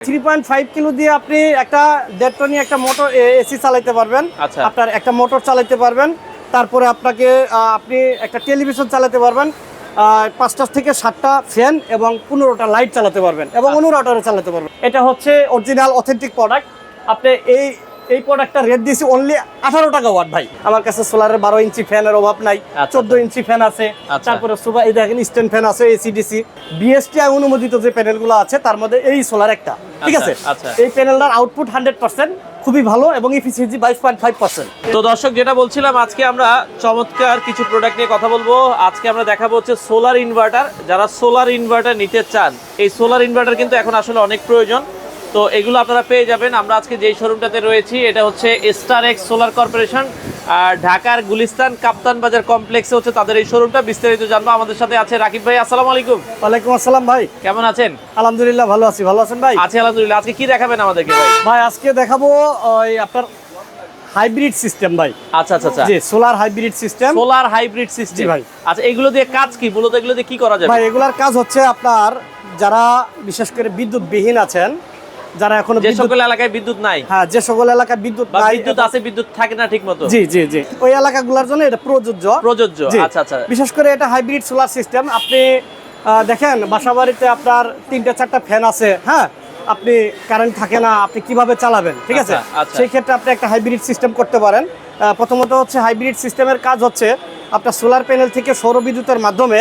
Three point five kilo দিয়ে আপনি একটা দেড় টনি একটা মোটর এসি চালাতে পারবেন। আচ্ছা। আপনার একটা মোটর চালাতে পারবেন। তারপরে আপনাকে আপনি একটা টেলিভিশন চালাতে পারবেন। পাঁচটা থেকে সাতটা ফ্যান এবং পনেরোটা লাইট চালাতে পারবেন এবং আচ্ছা। অনুরাটারও চালাতে পারবেন। এটা হচ্ছে অরিজিনাল অথেন্টিক প্রোডাক্ট আপনি এই এই প্রোডাক্টটা রেট দিয়েছি অনলি আঠারো টাকা ওয়াট ভাই। আমার কাছে সোলারের বারো ইঞ্চি ফ্যানের অভাব নাই আচ্ছা, চোদ্দ আচ্ছা। ইঞ্চি ফ্যান আছে আচ্ছা। তারপরে সুবা এই দেখেন স্ট্যান্ড ফ্যান আছে এসিডিসি বিএসটিআই অনুমোদিত যে প্যানেলগুলো আছে তার মধ্যে এই সোলার একটা ঠিক আছে। এই প্যানেলটার আউটপুট হান্ড্রেড পার্সেন্ট খুবই ভালো এবং ইফিসিয়েন্সি বাইশ পয়েন্ট ফাইভ পার্সেন্ট তো দর্শক যেটা বলছিলাম আজকে আমরা চমৎকার কিছু প্রোডাক্ট নিয়ে কথা বলব। আজকে আমরা দেখাবো হচ্ছে সোলার ইনভার্টার যারা সোলার ইনভার্টার নিতে চান এই সোলার ইনভার্টার কিন্তু এখন আসলে অনেক প্রয়োজন। তো এগুলো আপনারা পেয়ে যাবেন। আমরা আজকে যেই শোরুমটাতে রয়েছি এটা হচ্ছে স্টার এক্স সোলার কর্পোরেশন আর ঢাকার গুলিস্তান কাপ্তান বাজার কমপ্লেক্সে হচ্ছে তাদের এই শোরুমটা বিস্তারিত জানব। আমাদের সাথে আছে রাকিব ভাই আসসালামু আলাইকুম। ওয়ালাইকুম আসসালাম ভাই। কেমন আছেন? আলহামদুলিল্লাহ ভালো আছি। ভালো আছেন ভাই? আছি আলহামদুলিল্লাহ। আজকে কি দেখাবেন আমাদেরকে ভাই? ভাই আজকে দেখাবো ওই আপনার হাইব্রিড সিস্টেম ভাই। আচ্ছা আচ্ছা আচ্ছা। জি solar hybrid system solar hybrid system ভাই। আচ্ছা এগুলো দিয়ে কাজ কি? মূলত এগুলো দিয়ে কি করা যাবে? ভাই এগুলার কাজ হচ্ছে আপনার যারা বিশেষ করে বিদ্যুৎ বিহীন আছেন যারা এখনও যে সকল এলাকায় বিদ্যুৎ নাই। হ্যাঁ যে সকল এলাকায় বিদ্যুৎ নাই বিদ্যুৎ আছে বিদ্যুৎ থাকে না ঠিক মতো জি জি জি। ওই এলাকাগুলোর জন্য এটা প্রযোজ্য। প্রযোজ্য আচ্ছা আচ্ছা। বিশেষ করে এটা হাইব্রিড সোলার সিস্টেম আপনি দেখেন বাসা বাড়িতে আপনার তিনটা চারটা ফ্যান আছে হ্যাঁ? আপনি কারেন্ট থাকে না আপনি কীভাবে চালাবেন ঠিক আছে? আচ্ছা, আচ্ছা। সেই ক্ষেত্রে আপনি একটা হাইব্রিড সিস্টেম করতে পারেন। প্রথমত হচ্ছে হাইব্রিড সিস্টেমের কাজ হচ্ছে আপনার সোলার প্যানেল থেকে সৌর বিদ্যুতের মাধ্যমে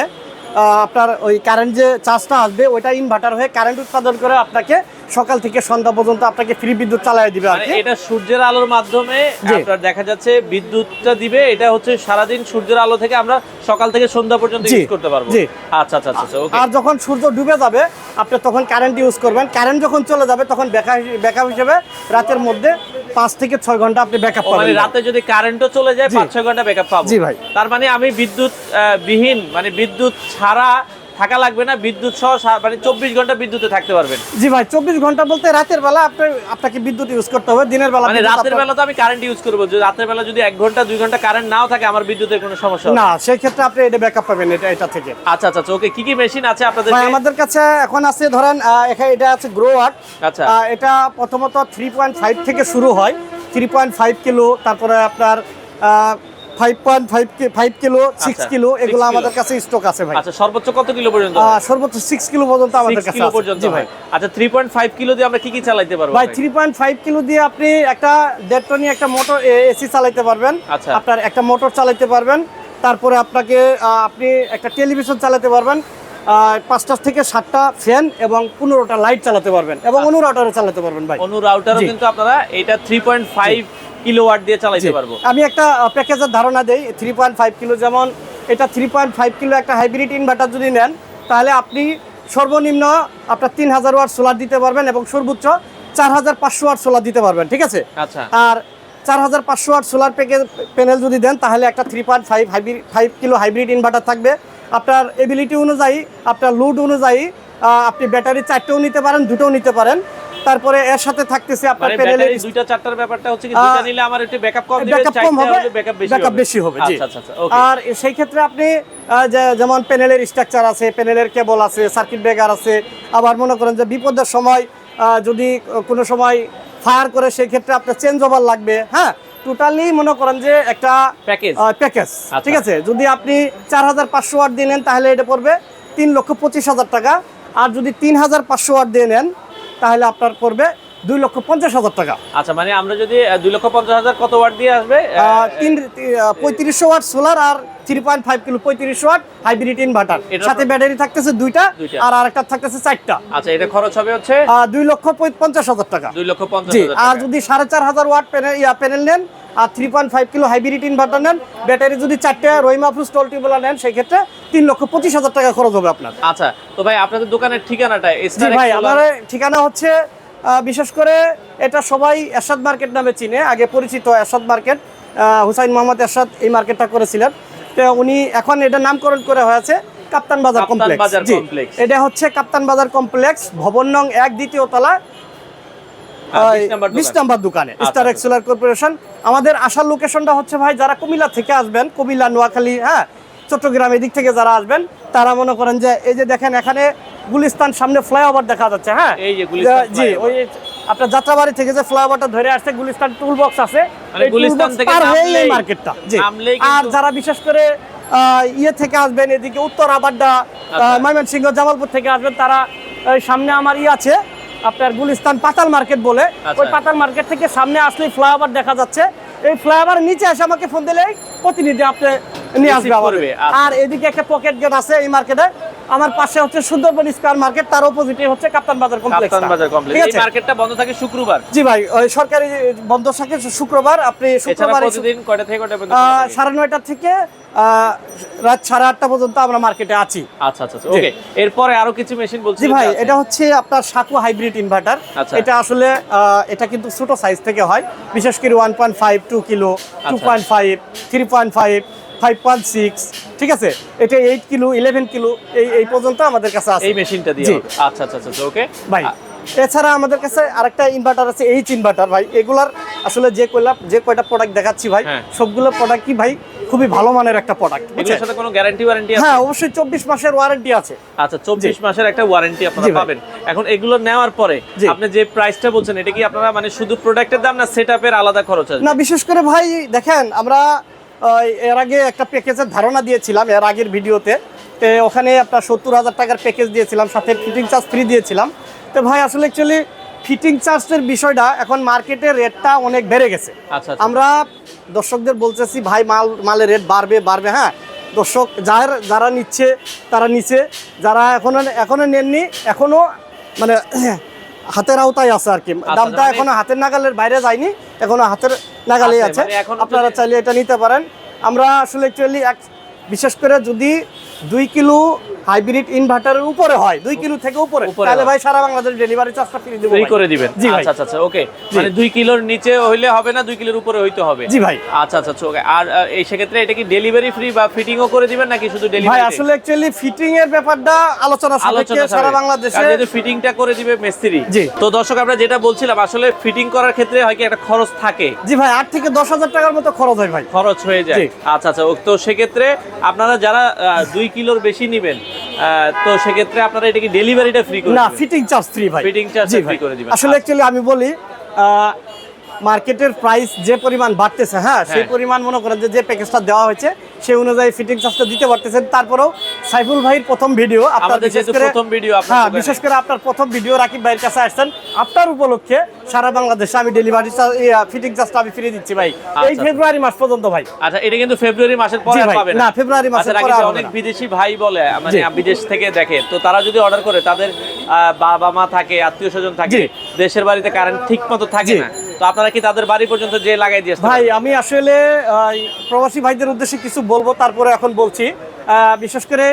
আপনার ওই কারেন্ট যে চার্জটা আসবে ওইটা ইনভার্টার হয়ে কারেন্ট উৎপাদন করে আপনাকে সকাল থেকে সন্ধ্যা পর্যন্ত আপনাকে ফ্রি বিদ্যুৎ চালিয়ে দিবে আর মানে এটা সূর্যের আলোর মাধ্যমে। আপনার দেখা যাচ্ছে বিদ্যুৎটা দিবে এটা হচ্ছে সারাদিন সূর্যের আলো থেকে আমরা সকাল থেকে সন্ধ্যা পর্যন্ত ইউজ করতে পারব জি। আচ্ছা আচ্ছা আচ্ছা ওকে আর যখন সূর্য ডুবে যাবে আপনি তখন কারেন্ট ইউজ করবেন কারেন্ট যখন চলে যাবে তখন ব্যাকআপ ব্যাকআপ হিসেবে রাতের মধ্যে পাঁচ থেকে ছয় ঘণ্টা আপনি ব্যাকআপ মানে পাবেন রাতে যদি কারেন্টও চলে যায়। পাঁচ ছয় ঘণ্টা ব্যাকআপ পাবো জি ভাই। তার মানে আমি বিদ্যুৎ বিহীন মানে বিদ্যুৎ ছাড়া থাকা লাগবে না বিদ্যুৎ সহ মানে চব্বিশ ঘণ্টা বিদ্যুতে থাকতে পারবেন। জি ভাই চব্বিশ ঘণ্টা বলতে রাতের বেলা আপনি আপনাকে বিদ্যুৎ ইউজ করতে হবে দিনের বেলা মানে রাতের বেলা তো আমি কারেন্ট ইউজ করব রাতের বেলা যদি এক ঘণ্টা দুই ঘণ্টা কারেন্ট নাও থাকে আমার বিদ্যুতের কোনো সমস্যা না। সেই ক্ষেত্রে আপনি এটা ব্যাকআপ পাবেন এটা এটা থেকে। আচ্ছা আচ্ছা আচ্ছা ওকে কি কি মেশিন আছে আপনাদের আমাদের কাছে এখন আছে ধরেন এখানে এটা আছে গ্রো ওয়াট আচ্ছা। এটা প্রথমত থ্রি পয়েন্ট ফাইভ থেকে শুরু হয়। থ্রি পয়েন্ট ফাইভ কিলো তারপরে আপনার five point five five kilo six kilo এগুলো আমাদের কাছে স্টক আছে ভাই। আচ্ছা সর্বোচ্চ কত কিলো পর্যন্ত সর্বোচ্চ সিক্স কিলো পর্যন্ত আমাদের 6 কাছে কিলো পর্যন্ত জি ভাই। হয় আচ্ছা 3.5 কিলো দিয়ে আমরা কি কি চালাইতে পারব ভাই থ্রি পয়েন্ট ফাইভ কিলো দিয়ে আপনি একটা দেড় টনি একটা মোটর এসি চালাইতে পারবেন। আচ্ছা। আপনার একটা মোটর চালাইতে পারবেন। তারপরে আপনাকে আপনি একটা টেলিভিশন চালাতে পারবেন। পাঁচটা থেকে সাতটা ফ্যান এবং পনেরোটা লাইট চালাতে পারবেন এবং আচ্ছা। অনুরাটারও চালাতে পারবেন ভাই অনু রাউটারও। কিন্তু আপনারা এটা 3.5 কিলোওয়াট দিয়ে চালাতে জি। পারব আমি একটা প্যাকেজের ধারণা দেই থ্রি পয়েন্ট ফাইভ কিলো যেমন এটা থ্রি পয়েন্ট ফাইভ কিলো একটা হাইব্রিড ইনভার্টার যদি নেন তাহলে আপনি সর্বনিম্ন আপনার তিন হাজার ওয়াট সোলার দিতে পারবেন এবং সর্বোচ্চ চার হাজার পাঁচশো ওয়াট সোলার দিতে পারবেন ঠিক আছে আচ্ছা আর চার হাজার পাঁচশো ওয়াট সোলার প্যাকেজ প্যানেল যদি দেন তাহলে একটা three point five hybrid five kilo hybrid inverter থাকবে আপনার এবিলিটি অনুযায়ী আপনার লোড অনুযায়ী আপনি ব্যাটারি চারটেও নিতে পারেন দুটোও নিতে পারেন। তারপরে এর সাথে থাকতেছে আপনার প্যানেলের দুইটা চারটার ব্যাপারটা হচ্ছে কি দুইটা নিলে আমার একটু ব্যাকআপ কম দিবে ব্যাকআপ কম হবে ব্যাকআপ বেশি ব্যাকআপ হবে। বেশি হবে জি। আচ্ছা আচ্ছা আচ্ছা ওকে আর সেই ক্ষেত্রে আপনি যেমন প্যানেলের স্ট্রাকচার আছে প্যানেলের কেবল আছে সার্কিট ব্রেকার আছে আবার মনে করেন যে বিপদের সময় যদি কোনো সময় ফায়ার করে সেই ক্ষেত্রে আপনার চেঞ্জ ওভার লাগবে হ্যাঁ? টোটালি মনে করেন যে একটা প্যাকেজ প্যাকেজ আচ্ছা। ঠিক আছে? যদি আপনি চার হাজার পাঁচশো ওয়াট দিয়ে নেন তাহলে এটা পড়বে তিন লক্ষ পঁচিশ হাজার টাকা। আর যদি তিন হাজার পাঁচশো ওয়াট দিয়ে নেন তাহলে আপনার পড়বে দুই লক্ষ পঞ্চাশ হাজার টাকা। আচ্ছা মানে আমরা যদি দুই লক্ষ পঞ্চাশ হাজার কত ওয়াট দিয়ে আসবে? তিন পঁয়ত্রিশশো ওয়াট সোলার আর থ্রি পয়েন্ট ফাইভ কিলো পঁয়ত্রিশশো ওয়াট হাইব্রিড ইনভার্টার। সাথে ব্যাটারি থাকতেছে দুইটা। আর আরেকটা থাকতেছে চারটা। আচ্ছা এটা খরচ হবে হচ্ছে? দুই লক্ষ পঞ্চাশ হাজার টাকা। দুই লক্ষ পঞ্চাশ আর যদি সাড়ে চার হাজার ওয়াট প্যানেল ইয়া প্যানেল নেন আর three point five kilo hybrid inverter নেন ব্যাটারি যদি চারটে রহিমাফুস টলটিবোলা নেন সেই ক্ষেত্রে তিন লক্ষ পঁচিশ হাজার টাকা খরচ হবে আপনার। আচ্ছা তো ভাই আপনাদের দোকানের ঠিকানাটা ভাই আমার ঠিকানা হচ্ছে বিশেষ করে এটা সবাই এরশাদ মার্কেট নামে চিনে আগে পরিচিত এরশাদ মার্কেট হুসাইন মোহাম্মদ এরশাদ এই মার্কেটটা করেছিলেন তো উনি এখন এটা নামকরণ করে হয়েছে কাপ্তান বাজার কমপ্লেক্স জি এটা হচ্ছে কাপ্তান বাজার কমপ্লেক্স ভবন নং এক দ্বিতীয় তলা আর 20 নাম্বার বিশ দোকান। নাম্বার দোকানে স্টার। এক্সেলার কর্পোরেশন আমাদের আসার লোকেশনটা হচ্ছে ভাই যারা কুমিল্লা থেকে আসবেন কুমিল্লা নোয়াখালী হ্যাঁ চট্টগ্রাম এদিক থেকে যারা আসবেন তারা মনে করেন যে এই যে দেখেন এখানে গুলিস্তান সামনে ফ্লাইওভার দেখা যাচ্ছে হ্যাঁ? এই যে জি ওই আপনার যাত্রাবাড়ি থেকে যে ফ্লাইওভারটা ধরে আসছে গুলিস্তান টুল বক্স আছে মানে পার এই মার্কেটটা জি। আর যারা বিশেষ করে ইয়ে থেকে আসবেন এদিকে উত্তর আবাড্ডা আচ্ছা। ময়মনসিংহ জামালপুর থেকে আসবেন তারা ওই সামনে আমার ই আছে আপনার গুলিস্তান পাতাল মার্কেট বলে। আচ্ছা। ওই পাতাল মার্কেট থেকে সামনে আসলে ফ্লাইওভার দেখা যাচ্ছে। এই ফ্লাইওভার নিচে এসে আমাকে ফোন দিলে প্রতিনিধি আপনি নিয়ে আসবে আচ্ছা। আর এদিকে একটা পকেট গেট আছে এই মার্কেটে আমার পাশে হচ্ছে সুন্দরবন স্কয়ার মার্কেট তার অপোজিটে হচ্ছে কাপ্তান বাজার কমপ্লেক্স কাপ্তান বাজার কমপ্লেক্স ঠিক এই মার্কেটটা বন্ধ থাকে শুক্রবার। জি ভাই ওই সরকারি বন্ধ থাকে শুক্রবার আপনি শুক্রবার প্রতিদিন কয়টা থেকে কয়টা পর্যন্ত আহ, খোলা থাকে? সাড়ে নয়টা থেকে আহ, রাত সাড়ে আটটা পর্যন্ত আমরা মার্কেটে আছি। আচ্ছা আচ্ছা ওকে এরপরে আরও কিছু মেশিন বলছি জি ভাই এটা হচ্ছে আপনার সাকু হাইব্রিড ইনভার্টার আচ্ছা। এটা আসলে এটা কিন্তু ছোট সাইজ থেকে হয়। বিশেষ করে one point five two kilo two আচ্ছা। Point five three point five five point six ঠিক আছে? এটা এইট কিলো ইলেভেন কিলো এই এই পর্যন্ত আমাদের কাছে আছে। এই মেশিনটা দিয়ে আচ্ছা আচ্ছা আচ্ছা ওকে ভাই এছাড়া আমাদের কাছে আরেকটা ইনভার্টার আছে এইচ ইনভার্টার ভাই। এগুলার আসলে যে কয়লা যে কয়টা প্রোডাক্ট দেখাচ্ছি ভাই হ্যাঁ। সবগুলো প্রোডাক্টই ভাই খুবই ভালো মানের একটা প্রোডাক্ট এগুলোর সাথে কোনো গ্যারান্টি ওয়ারেন্টি আছে? হ্যাঁ অবশ্যই চব্বিশ মাসের ওয়ারেন্টি আছে। আচ্ছা চব্বিশ মাসের একটা ওয়ারেন্টি আপনারা পাবেন। এখন এগুলো নেওয়ার পরে। আপনি যে প্রাইসটা বলছেন এটা কি আপনারা মানে শুধু প্রোডাক্টের দাম না সেট আলাদা খরচ আছে? না বিশেষ করে ভাই দেখেন আমরা এর আগে একটা প্যাকেজের ধারণা দিয়েছিলাম এর আগের ভিডিওতে। তো ওখানে আপনার সত্তর হাজার টাকার প্যাকেজ দিয়েছিলাম সাথে ফিটিং চার্জ ফ্রি দিয়েছিলাম। তো ভাই আসলে অ্যাকচুয়ালি ফিটিং চার্জের বিষয়টা এখন মার্কেটের রেটটা অনেক বেড়ে গেছে। আচ্ছা আচ্ছা। আমরা দর্শকদের বলতেছি ভাই মাল মালের রেট বাড়বে বাড়বে। হ্যাঁ দর্শক যার যারা নিচ্ছে তারা নিচ্ছে যারা এখনও এখনও নেননি এখনও মানে হাতের আওতায় আছে আর কি। দামটা মানে- এখনও হাতের নাগালের বাইরে যায়নি এখনও হাতের নাগালেই আছে, মানে আপনারা চাইলে এটা নিতে পারেন। আমরা আসলে অ্যাকচুয়ালি এক বিশেষ করে যদি দুই কিলো হাইব্রিড ইনভার্টারের উপরে হয় দুই কিলো থেকে উপরে। তাহলে ভাই সারা বাংলাদেশ ডেলিভারি চার্জটা ফ্রি দেবো ফ্রি করে দিবেন। আচ্ছা আচ্ছা আচ্ছা ওকে মানে দুই কিলোর নিচে হইলে হবে না দুই কিলোর উপরে হইতে হবে। জি ভাই। আচ্ছা আচ্ছা আচ্ছা ওকে আর এই সেক্ষেত্রে এটা কি ডেলিভারি ফ্রি বা ফিটিংও করে দিবেন নাকি শুধু ভাই আসলে অ্যাকচুয়ালি ফিটিং এর ব্যাপারটা আলোচনা সাপেক্ষে সারা বাংলাদেশে যেহেতু ফিটিংটা করে দিবে মিস্ত্রি। জি। তো দর্শক আমরা যেটা বলছিলাম আসলে ফিটিং করার ক্ষেত্রে হয় কি একটা খরচ থাকে। জি ভাই আট থেকে দশ হাজার টাকার মতো খরচ হয় ভাই। খরচ হয়ে যায়। আচ্ছা আচ্ছা ও- তো সেক্ষেত্রে আপনারা যারা দুই কিলোর বেশি নেবেন তো সেক্ষেত্রে আপনারা এটা কি ডেলিভারিটা ফ্রি করে না ফিটিং চার্জ ফ্রি ভাই ফিটিং চার্জ ফ্রি করে দিবেন। আসলে অ্যাকচুয়ালি আমি বলি আহ, মার্কেটের প্রাইস যে পরিমাণ বাড়তেছে হ্যাঁ সেই হ্যাঁ। পরিমাণ মনে করেন যে যে প্যাকেজটা দেওয়া হয়েছে সেই অনুযায়ী ফিটিং চার্জটা দিতে পারতেছেন। তারপরেও সাইফুল ভাইয়ের প্রথম ভিডিও আপনার বিশেষ করে প্রথম ভিডিও হ্যাঁ বিশেষ করে আপনার প্রথম ভিডিও রাকিব ভাইয়ের কাছে আসছেন। আপনার উপলক্ষে সারা বাংলাদেশে আমি ডেলিভারি ফিটিং চার্জটা আমি ফ্রি দিচ্ছি ভাই। এই আচ্ছা। ফেব্রুয়ারি মাস পর্যন্ত ভাই। আচ্ছা এটা কিন্তু ফেব্রুয়ারি মাসের পরে পাবেন না, ফেব্রুয়ারি মাসের আচ্ছা, পরে ভাই, হবে অনেক বিদেশি ভাই বলে মানে। বিদেশ থেকে দেখে। তো তারা যদি অর্ডার করে তাদের বাবা মা থাকে আত্মীয় স্বজন থাকে দেশের বাড়িতে কারেন্ট ঠিক মতো থাকে না তো আপনারা কি তাদের বাড়ি পর্যন্ত যে লাগাই দিয়ে আসতে ভাই আমি আসলে প্রবাসী ভাইদের উদ্দেশ্যে কিছু বলব তারপরে এখন বলছি। বিশেষ করে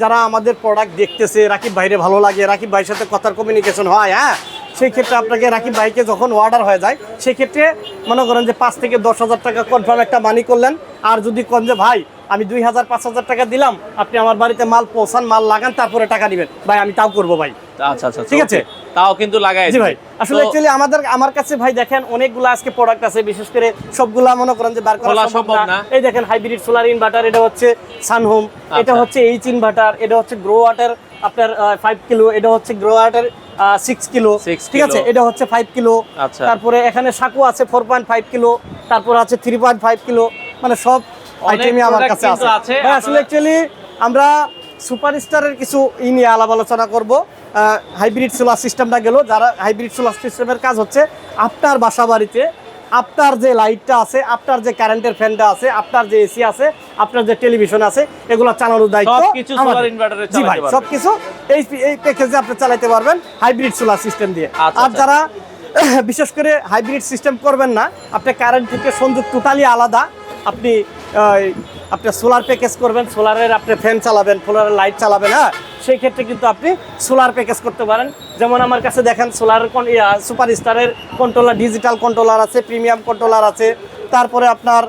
যারা আমাদের প্রোডাক্ট দেখতেছে রাকিব ভাইরে ভালো লাগে রাকিব ভাইয়ের সাথে কথার কমিউনিকেশন হয় হ্যাঁ? সেই ক্ষেত্রে আপনাকে রাকিব ভাইকে যখন অর্ডার হয়ে যায় সেই ক্ষেত্রে মনে করেন যে পাঁচ থেকে দশ হাজার টাকা কনফার্ম একটা মানি করলেন। আর যদি কন যে ভাই আমি দুই হাজার পাঁচ হাজার টাকা দিলাম আপনি আমার বাড়িতে মাল পৌঁছান মাল লাগান তারপরে টাকা দিবেন। ভাই আমি তাও করব ভাই। আচ্ছা আচ্ছা ঠিক আছে। তাও কিন্তু লাগাই জি ভাই আসলে অ্যাকচুয়ালি আমাদের আমার কাছে ভাই দেখেন অনেকগুলো আজকে প্রোডাক্ট আছে বিশেষ করে সবগুলা মনে করেন যে বার করা সম্ভব না। এই দেখেন হাইব্রিড সোলার ইনভার্টার এটা হচ্ছে সানহোম এটা আচ্ছা। হচ্ছে এইচ ইনভার্টার এটা হচ্ছে গ্রো ওয়াটার আপনার ফাইভ কিলো এটা হচ্ছে গ্রো ওয়াটার সিক্স কিলো ঠিক আছে? এটা হচ্ছে ফাইভ কিলো আচ্ছা। তারপরে এখানে সাকু আছে ফোর পয়েন্ট ফাইভ কিলো তারপরে আছে থ্রি পয়েন্ট ফাইভ কিলো মানে সব আইটেমই আমার কাছে আছে। আসলে অ্যাকচুয়ালি আমরা সুপারস্টারের কিছু ই নিয়ে আলাপ আলোচনা করব। হাইব্রিড সোলার সিস্টেমটা গেল যারা হাইব্রিড সোলার সিস্টেমের কাজ হচ্ছে আপনার বাসা বাড়িতে আপনার যে লাইটটা আছে আপনার যে কারেন্টের ফ্যানটা আছে আপনার যে এসি আছে আপনার যে টেলিভিশন আছে এগুলো চালানোর দায়িত্ব জি ভাই চালাতে পারবেন। এই এই প্যাকেজে আপনি চালাতে পারবেন হাইব্রিড সোলার সিস্টেম দিয়ে আচ্ছা, আর আচ্ছা। যারা বিশেষ করে হাইব্রিড সিস্টেম করবেন না আপনি কারেন্ট থেকে সংযোগ টোটালি আলাদা আপনি আপনার সোলার প্যাকেজ করবেন সোলারের আপনি ফ্যান চালাবেন সোলারের লাইট চালাবেন হ্যাঁ সেই ক্ষেত্রে কিন্তু আপনি সোলার প্যাকেজ করতে পারেন। যেমন আমার কাছে দেখেন সোলার সুপার স্টারের কন্ট্রোলার ডিজিটাল কন্ট্রোলার আছে প্রিমিয়াম কন্ট্রোলার আছে। তারপরে আপনার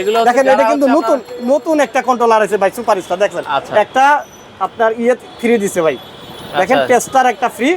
এগুলো দেখেন এটা কিন্তু নতুন নতুন একটা কন্ট্রোলার আছে ভাই সুপার স্টার দেখেন। আচ্ছা। একটা আপনার ইয়ে ফ্রি দিছে ভাই। দেখেন আচ্ছা। টেস্টার একটা ফ্রি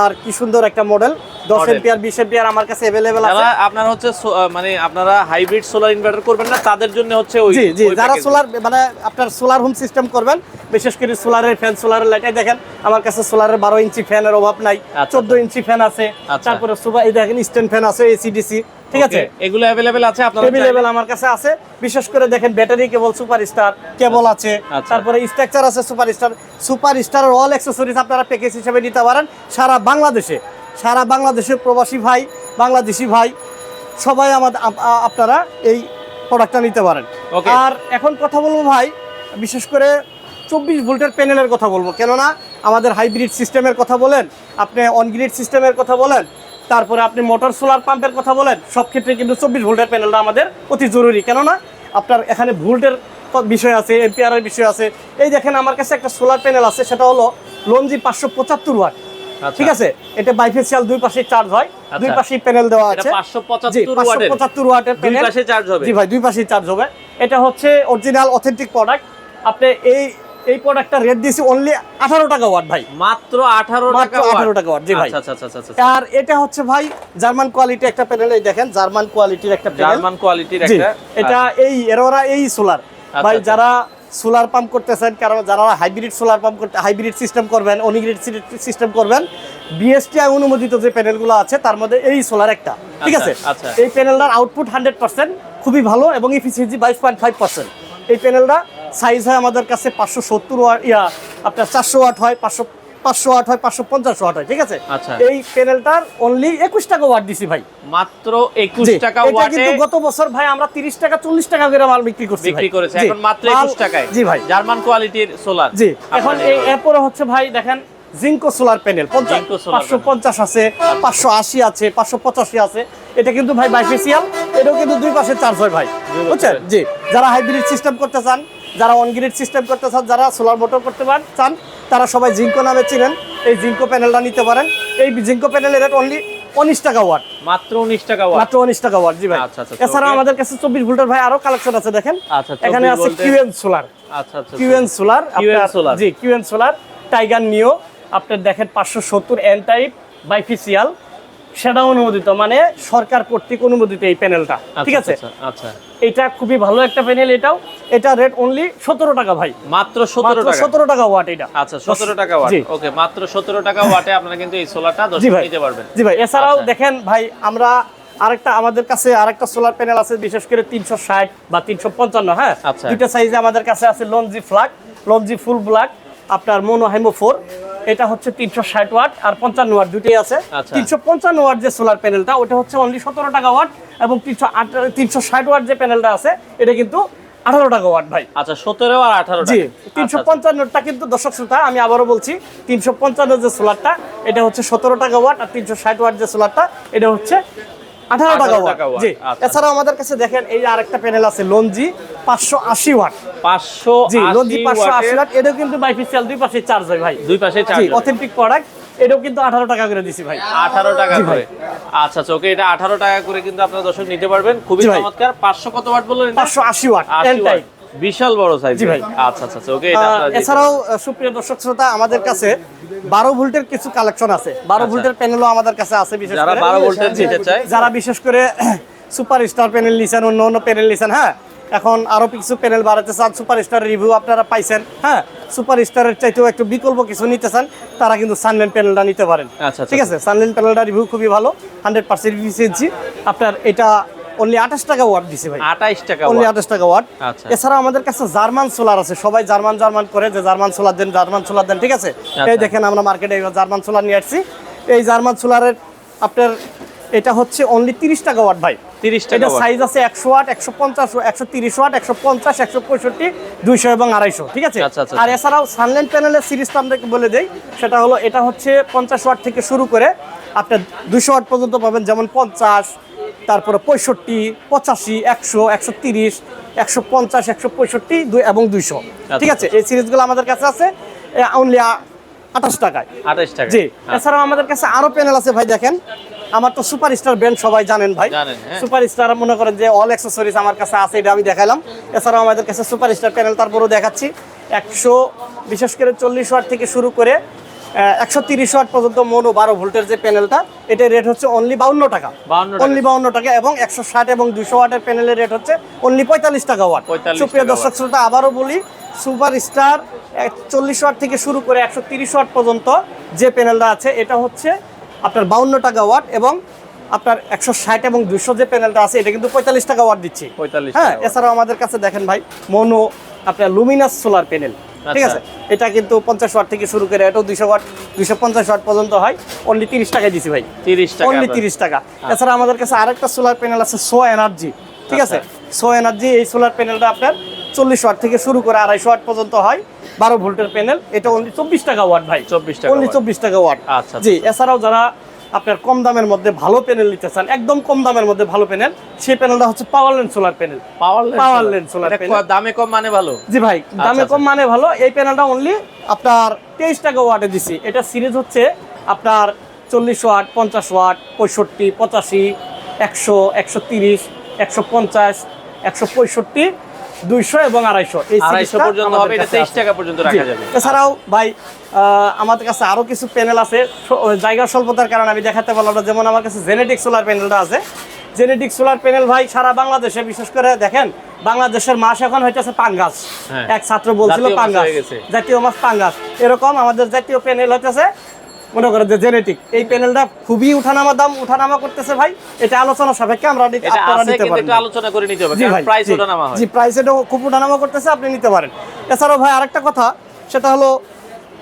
আর কি সুন্দর একটা মডেল দশ Model। এম্পিয়ার বিশ এম্পিয়ার আমার কাছে অ্যাভেলেবেল আছে যারা আপনার হচ্ছে মানে আপনারা হাইব্রিড সোলার ইনভার্টার করবেন না তাদের জন্য হচ্ছে ওই জি জি যারা সোলার মানে আপনার সোলার হোম সিস্টেম করবেন বিশেষ করে সোলারের ফ্যান সোলারের লাইট দেখেন আমার কাছে সোলারের বারো ইঞ্চি ফ্যানের অভাব নাই আচ্ছা, চোদ্দ ইঞ্চি ফ্যান আছে আচ্ছা। তারপরে সুবা এই দেখেন স্ট্যান্ড ফ্যান আছে এসিডিসি ঠিক আছে এগুলো অ্যাভেলেবেল আছে আপনারা অ্যাভেলেবেল আমার কাছে আছে বিশেষ করে দেখেন battery cable super star cable আছে আচ্ছা। তারপরে স্ট্রাকচার আছে super star super star all accessories আপনারা প্যাকেজ হিসেবে নিতে পারেন সারা বাংলাদেশে সারা বাংলাদেশের প্রবাসী ভাই বাংলাদেশি ভাই সবাই আমাদের আপনারা এই প্রোডাক্টটা নিতে পারেন. আর এখন কথা বলব ভাই বিশেষ করে চব্বিশ ভোল্টের প্যানেলের কথা বলব কেননা আমাদের হাইব্রিড সিস্টেমের কথা বলেন আপনি অনগ্রিড সিস্টেমের কথা বলেন তারপরে আপনি মোটর সোলার পাম্পের কথা বলেন সব ক্ষেত্রে কিন্তু চব্বিশ ভোল্টের প্যানেলটা আমাদের অতি জরুরি কেননা আপনার এখানে ভোল্টের বিষয় আছে এমপিআরের বিষয় আছে এই দেখেন আমার কাছে একটা সোলার প্যানেল আছে সেটা হলো লঞ্জি পাঁচশো পঁচাত্তর ওয়াট। ঠিক আছে? এটা বাইফেসিয়াল দুই পাশে চার্জ হয়। দুই আচ্ছা। পাশে প্যানেল দেওয়া এটা আছে। 575 জি ওয়াটের। 575 ওয়াটের দুই পাশে চার্জ হবে। জি ভাই দুই পাশেই চার্জ হবে। এটা হচ্ছে অরিজিনাল অথেন্টিক প্রোডাক্ট আপনি এই এই প্রোডাক্টটা রেট দিয়েছি অনলি আঠারো টাকা ওয়াট ভাই। মাত্র 18 মাত্র টাকা 18 টাকা ওয়াট জি ভাই। আচ্ছা আচ্ছা আচ্ছা আচ্ছা আর এটা হচ্ছে ভাই জার্মান কোয়ালিটি একটা প্যানেল এই দেখেন জার্মান কোয়ালিটির একটা প্যানেল জার্মান কোয়ালিটির একটা। এটা এই এরোরা এই সোলার ভাই আচ্ছা। যারা সোলার পাম্প করতেছেন কারণ যারা হাইব্রিড সোলার পাম্প করতে হাইব্রিড সিস্টেম করবেন অনিগ্রিড সিস্টেম করবেন বিএসটিআই অনুমোদিত যে প্যানেলগুলো আছে তার মধ্যে এই সোলার একটা। ঠিক আচ্ছা, আছে? আচ্ছা। এই প্যানেলটার আউটপুট হান্ড্রেড পার্সেন্ট খুবই ভালো এবং ইফিসিয়েন্সি বাইশ পয়েন্ট ফাইভ পার্সেন্ট এই প্যানেলটা সাইজ হয় আমাদের কাছে পাঁচশো সত্তর ওয়াট ইয়া আপনার চারশো ওয়াট হয় পাঁচশো পাঁচশো ওয়াট হয় পাঁচশো পঞ্চাশ ওয়াট হয় ঠিক আছে? আচ্ছা। এই প্যানেলটার অনলি একুশ টাকা ওয়াট দিছি ভাই। মাত্র 21 জি, টাকা এটা কিন্তু গত বছর ভাই আমরা 30 টাকা 40 টাকা করে মাল বিক্রি করছি বিক্রি করেছে। এখন মাত্র 21 টাকায়। জি ভাই। জার্মান কোয়ালিটির সোলার জি। এখন এই এরপরে হচ্ছে ভাই দেখেন জিঙ্কো সোলার প্যানেল পাঁচশো পঞ্চাশ আছে পাঁচশো আশি আছে পাঁচশো পঁচাশি আছে। এটা কিন্তু ভাই বাইফেসিয়াল এটাও কিন্তু দুই পাশে চার্জ হয় ভাই। বুঝছেন? জি। যারা হাইব্রিড সিস্টেম করতে চান যারা অনগ্রিড সিস্টেম করতে চান যারা সোলার মোটর করতে চান তারা সবাই জিঙ্কো নামে চিনেন। এই জিঙ্কো প্যানেলটা নিতে পারেন। এই জিঙ্কো প্যানেলের রেট অনলি উনিশ টাকা ওয়াট। মাত্র 19 টাকা ওয়াট? মাত্র উনিশ টাকা ওয়াট জি ভাই। আচ্ছা, আচ্ছা, এছাড়া আমাদের কাছে চব্বিশ ভোল্টের ভাই আরও কালেকশন আছে দেখেন। আচ্ছা, এখানে আছে কিউএন সোলার আচ্ছা আচ্ছা কিউএন সোলার solar। জি কিউএন সোলার টাইগার নিও আপনার দেখেন পাঁচশো সত্তর এন টাইপ বাইফিসিয়াল সেটা অনুমোদিত মানে সরকার কর্তৃক অনুমোদিত এই প্যানেলটা ঠিক আছে? আচ্ছা আচ্ছা এটা খুবই ভালো একটা প্যানেল এটাও। এটা রেট অনলি সতেরো টাকা ভাই। মাত্র 17 টাকা? সতেরো টাকা ওয়াট এটা। আচ্ছা 17 টাকা ওয়াট ওকে মাত্র 17 টাকা ওয়াটে আপনারা কিন্তু এই সোলারটা নিতে পারবেন। জি ভাই এছাড়াও আচ্ছা। দেখেন ভাই আমরা আরেকটা আমাদের কাছে আরেকটা সোলার প্যানেল আছে বিশেষ করে তিনশো ষাট বা তিনশো পঞ্চান্ন হ্যাঁ? আচ্ছা। দুইটা সাইজে আমাদের কাছে আছে লঞ্জি ফ্লাগ লঞ্জি ফুল ব্ল্যাক আপনার মোনো হাইমো ফোর এটা হচ্ছে তিনশো ষাট ওয়াট আর পঞ্চান্ন ওয়াট দুটোই আছে। আচ্ছা। তিনশো পঞ্চান্ন ওয়াট যে সোলার প্যানেলটা ওটা হচ্ছে অনলি সতেরো টাকা ওয়াট এবং তিনশো আট তিনশো ষাট ওয়াট যে প্যানেলটা আছে এটা কিন্তু আঠারো টাকা ওয়াট ভাই। আচ্ছা 17 আর 18 জি তিনশো আচ্ছা, পঞ্চান্নটা কিন্তু দর্শক শ্রোতা আমি আবারও বলছি তিনশো পঞ্চান্ন যে সোলারটা এটা হচ্ছে সতেরো টাকা ওয়াট আর তিনশো ষাট ওয়াট যে সোলারটা এটা হচ্ছে আঠারো টাকা ওয়াট জি আচ্ছা। এছাড়াও আমাদের কাছে দেখেন এই আরেকটা প্যানেল আছে লঞ্জি পাঁচশো আশি ওয়াট। 580 জি পাঁচশো আশি ওয়াট এটাও কিন্তু বাইফিসিয়াল দুই পাশে চার্জ হয় ভাই। দুই পাশে চার্জ অথেন্টিক প্রোডাক্ট এটাও কিন্তু আঠারো টাকা করে দিছি ভাই। 18 টাকা করে। আচ্ছা আচ্ছা ওকে এটা 18 টাকা করে কিন্তু আপনারা দর্শক নিতে পারবেন। খুবই চমৎকার। 500 কত ওয়াট বললেন পাঁচশো আশি ওয়াট 80 টাইপ ওয়াট। বিশাল বড় সাইজ ভাই। আচ্ছা আচ্ছা আচ্ছা, ওকে এটা এছাড়াও সুপ্রিয় দর্শক শ্রোতা আমাদের কাছে বারো ভোল্টের কিছু কালেকশন আছে। বারো আচ্ছা। ভোল্টের প্যানেলও আমাদের কাছে আছে বিশেষ যারা করে। 12 ভোল্টের নিতে চায়। যারা বিশেষ করে সুপার স্টার প্যানেল নিছেন অন্য অন্য প্যানেল নিছেন হ্যাঁ এখন আরও কিছু প্যানেল বাড়াতে চান সুপার স্টার রিভিউ আপনারা পাইছেন হ্যাঁ? সুপার স্টারের চাইতেও একটু বিকল্প কিছু নিতে চান তারা কিন্তু সানল্যান্ড প্যানেলটা নিতে পারেন। আচ্ছা, ঠিক আছে? সানলেন প্যানেলটা রিভিউ খুবই ভালো হান্ড্রেড পার্সেন্ট ইফিসিয়েন্সি আপনার এটা অনলি আঠাশ টাকা ওয়াট দিছে ভাই। 28 টাকা অনলি আঠাশ টাকা ওয়াট আচ্ছা। এছাড়া আমাদের কাছে জার্মান সোলার আছে সবাই জার্মান জার্মান করে যে জার্মান সোলার দেন জার্মান সোলার দেন ঠিক আছে? আচ্ছা। এই দেখেন আমরা মার্কেটে জার্মান সোলার নিয়ে আসছি। এই জার্মান সোলারের আপনার এটা হচ্ছে অনলি তিরিশ টাকা ওয়াট ভাই। 30 টাকা সাইজ আছে একশো ওয়াট একশো পঞ্চাশ একশো তিরিশ ওয়াট একশো পঞ্চাশ একশো পঁয়ষট্টি দুইশো এবং আড়াইশো ঠিক আছে? আচ্ছা, আচ্ছা, আর এছাড়াও সানল্যান্ড প্যানেলের সিরিজটা আপনাকে বলে দেই সেটা হলো এটা হচ্ছে পঞ্চাশ ওয়াট থেকে শুরু করে আপনার দুশো ওয়াট পর্যন্ত পাবেন যেমন পঞ্চাশ তারপরে পঁয়ষট্টি পঁচাশি একশো একশো তিরিশ একশো পঞ্চাশ একশো পঁয়ষট্টি দুই এবং দুইশো ঠিক আছে? এই সিরিজগুলো আমাদের কাছে আছে অনলি আঠাশ টাকায়। 28 টাকা জি আচ্ছা। এছাড়াও আমাদের কাছে আরও প্যানেল আছে ভাই দেখেন। আমার তো সুপার স্টার ব্র্যান্ড সবাই জানেন ভাই। হ্যাঁ। সুপার স্টার মনে করেন যে অল অ্যাক্সেসরিজ আমার কাছে আছে এটা আমি দেখালাম এছাড়াও আমাদের কাছে সুপার স্টার প্যানেল তারপরও দেখাচ্ছি। একশো বিশেষ করে চল্লিশ ওয়াট থেকে শুরু করে একশো তিরিশ ওয়াট পর্যন্ত মনো বারো ভোল্টের যে প্যানেলটা এটার রেট হচ্ছে অনলি বাউন্ন টাকা। অনলি বাউন্ন টাকা এবং একশো ষাট এবং দুশো ওয়াটের প্যানেলের রেট হচ্ছে অনলি পঁয়তাল্লিশ টাকা ওয়াট সুপ্রিয় দর্শক শ্রোতা আবারও বলি সুপার স্টার চল্লিশ ওয়াট থেকে শুরু করে একশো তিরিশ ওয়াট পর্যন্ত যে প্যানেলটা আছে এটা হচ্ছে আপনার বাউন্ন টাকা ওয়াট এবং আপনার একশো ষাট এবং দুশো যে প্যানেলটা আছে এটা কিন্তু পঁয়তাল্লিশ টাকা ওয়াট দিচ্ছি। 45 হ্যাঁ এছাড়াও আমাদের কাছে দেখেন ভাই মনো আপনার লুমিনাস সোলার প্যানেল ঠিক আচ্ছা। আছে? এটা কিন্তু পঞ্চাশ ওয়াট থেকে শুরু করে এটাও দুইশো ওয়াট দুইশো পঞ্চাশ ওয়াট পর্যন্ত হয়। অনলি তিরিশ টাকায় দিছি ভাই। 30 টাকা অনলি তিরিশ টাকা। এছাড়া আমাদের কাছে আরেকটা সোলার প্যানেল আছে সো এনার্জি ঠিক আছে? আচ্ছা। সো এনার্জি এই সোলার প্যানেলটা আপনার চল্লিশ ওয়াট থেকে শুরু করে আড়াইশো ওয়াট পর্যন্ত হয়। বারো ভোল্টের প্যানেল এটা অনলি চব্বিশ টাকা ওয়াট ভাই। 24 টাকা অনলি চব্বিশ টাকা ওয়াট আচ্ছা, জি এছাড়াও যারা আপনার কম দামের মধ্যে ভালো প্যানেল নিতে চান একদম কম দামের মধ্যে ভালো প্যানেল সেই প্যানেলটা হচ্ছে power land solar panel power Power lens solar panel। দামে কম মানে ভালো? জি ভাই দামে আচ্ছা। কম মানে ভালো। এই প্যানেলটা অনলি আপনার তেইশ টাকা ওয়াটে দিছি। এটা সিরিজ হচ্ছে আপনার চল্লিশ ওয়াট পঞ্চাশ ওয়াট পঁয়ষট্টি পঁচাশি একশো একশো তিরিশ একশো পঞ্চাশ একশো পঁয়ষট্টি দুইশো এবং আড়াইশো। এই আড়াইশো পর্যন্ত হবে এটা তেইশ টাকা পর্যন্ত রাখা যাবে। এছাড়াও ভাই আমাদের কাছে আরও কিছু প্যানেল আছে। স্বল্পতার কারণে আমি দেখাতে পারলাম না। যেমন আমার কাছে জেনেটিক সোলার প্যানেলটা আছে। জেনেটিক সোলার প্যানেল ভাই সারা বাংলাদেশে বিশেষ করে দেখেন বাংলাদেশের মাছ এখন হইতেছে পাঙ্গাস। হ্যাঁ। এক ছাত্র বলছিল পাঙ্গাস। জাতীয় মাছ পাঙ্গাস। এরকম আমাদের জাতীয় প্যানেল হইতেছে মনে করেন যে জেনেটিক এই প্যানেলটা খুবই উঠানামা দাম উঠানামা করতেছে ভাই। এটা আলোচনা সাপেক্ষে আমরা নিতে- এটা আপনারা নিতে পারেন। এটা আলোচনা করে নিতে হবে কারণ প্রাইস উঠানামা হয়। জি প্রাইস এটাও খুব উঠানামা করতেছে আপনি নিতে পারেন। এছাড়াও ভাই আরেকটা কথা সেটা হলো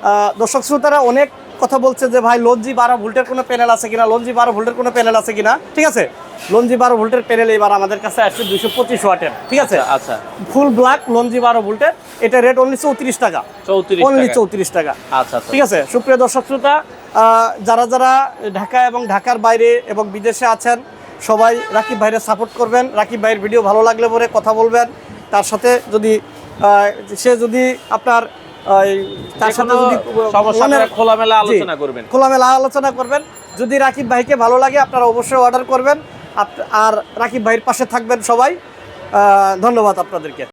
আহ, দর্শক শ্রোতারা অনেক কথা বলছে যে ভাই লঞ্জি বারো ভোল্টের কোনো প্যানেল আছে কিনা? লঞ্জি বারো ভোল্টের কোনো প্যানেল আছে কিনা? ঠিক আছে? লঞ্জি বারো ভোল্টের প্যানেল এবার আমাদের কাছে আসছে দুইশো পঁচিশ ওয়াটের। ঠিক আছে? আচ্ছা ফুল ব্ল্যাক লঞ্জি বারো ভোল্টের। এটা রেট অনলি চৌত্রিশ টাকা। চৌত্রিশ অনলি চৌত্রিশ টাকা। আচ্ছা আচ্ছা। ঠিক আছে? সুপ্রিয় দর্শক শ্রোতা যারা যারা ঢাকা এবং ঢাকার বাইরে এবং বিদেশে আছেন সবাই রাকিব ভাইরে সাপোর্ট করবেন। রাকিব ভাইয়ের ভিডিও ভালো লাগলে পরে কথা বলবেন। তার সাথে যদি সে যদি আপনার তার সাথে যদি খোলামেলা আলোচনা করবেন। খোলামেলা আলোচনা করবেন। যদি রাকিব ভাইকে ভালো লাগে আপনারা অবশ্যই অর্ডার করবেন। আর রাকিব ভাইয়ের পাশে থাকবেন সবাই। ধন্যবাদ আপনাদেরকে।